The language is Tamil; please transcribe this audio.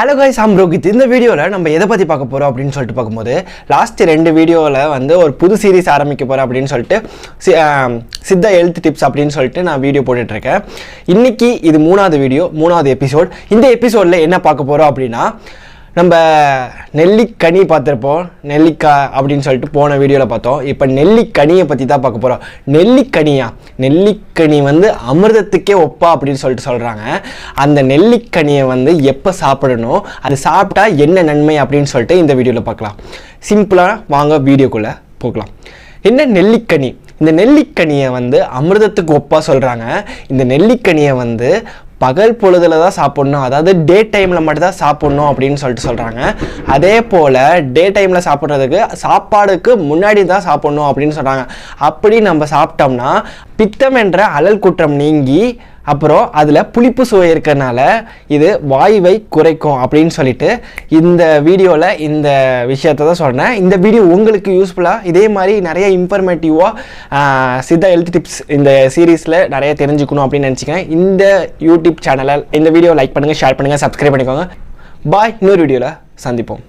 ஹலோ காய்ஸ் ஆம் ரோஹித் இந்த வீடியோவில் நம்ம எதை பற்றி பார்க்க போகிறோம் அப்படின்னு சொல்லிட்டு பார்க்கும்போது லாஸ்ட் ரெண்டு வீடியோவில் வந்து ஒரு புது சீரிஸ் ஆரம்பிக்க போகிறேன் அப்படின்னு சொல்லிட்டு சி- ஆம், ஹெல்த் டிப்ஸ் அப்படின்னு சொல்லிட்டு நான் வீடியோ போட்டுட்ருக்கேன் இன்றைக்கி இது மூணாவது வீடியோ மூணாவது எபிசோட் இந்த எபிசோடில் என்ன பார்க்க போகிறோம் அப்படின்னா நம்ம நெல்லிக்கனி பார்த்துருப்போம். நெல்லிக்காய் அப்படின்னு சொல்லிட்டு போன வீடியோவில் பார்த்தோம். இப்போ நெல்லிக்கனியை பற்றி தான் பார்க்க போகிறோம் நெல்லிக்கனியா? நெல்லிக்கனி வந்து அமிர்தத்துக்கே ஒப்பா அப்படின்னு சொல்லிட்டு சொல்கிறாங்க அந்த நெல்லிக்கனியை வந்து எப்போ சாப்பிடணும்? அது சாப்பிட்டா என்ன நன்மை அப்படின்னு சொல்லிட்டு இந்த வீடியோவில் பார்க்கலாம். சிம்பிளாக வாங்க வீடியோக்குள்ளே போகலாம். என்ன நெல்லிக்கனி? இந்த நெல்லிக்கனியை வந்து அமிர்தத்துக்கு ஒப்பாக சொல்கிறாங்க இந்த நெல்லிக்கனியை வந்து பகல் பொழுதில் தான் சாப்பிட்ணும். அதாவது டே டைமில் மட்டும்தான் சாப்பிட்ணும் அப்படின்னு சொல்லிட்டு சொல்கிறாங்க அதே போல் டே டைமில் சாப்பிட்றதுக்கு சாப்பாடுக்கு முன்னாடி தான் சாப்பிட்ணும் அப்படின்னு சொல்கிறாங்க அப்படி நம்ம சாப்பிட்டோம்னா பித்தம் என்ற அழல் குற்றம் நீங்கி அப்புறம் அதில் புளிப்பு சுவை இருக்கறனால இது வாயுவை குறைக்கும் அப்படின்னு சொல்லிட்டு இந்த வீடியோவில் இந்த விஷயத்தை தான் சொன்னேன் இந்த வீடியோ உங்களுக்கு யூஸ்ஃபுல்லாக இதே மாதிரி நிறைய இன்ஃபர்மேட்டிவாக சித்த ஹெல்த் டிப்ஸ் இந்த சீரீஸில் நிறைய தெரிஞ்சுக்கணும் அப்படின்னு நினச்சிக்கிறேன். இந்த யூடியூப் சேனலை இந்த வீடியோ லைக் பண்ணுங்கள் ஷேர் பண்ணுங்கள் சப்ஸ்கிரைப் பண்ணிக்கோங்க. பாய் இன்னொரு வீடியோவில் சந்திப்போம்.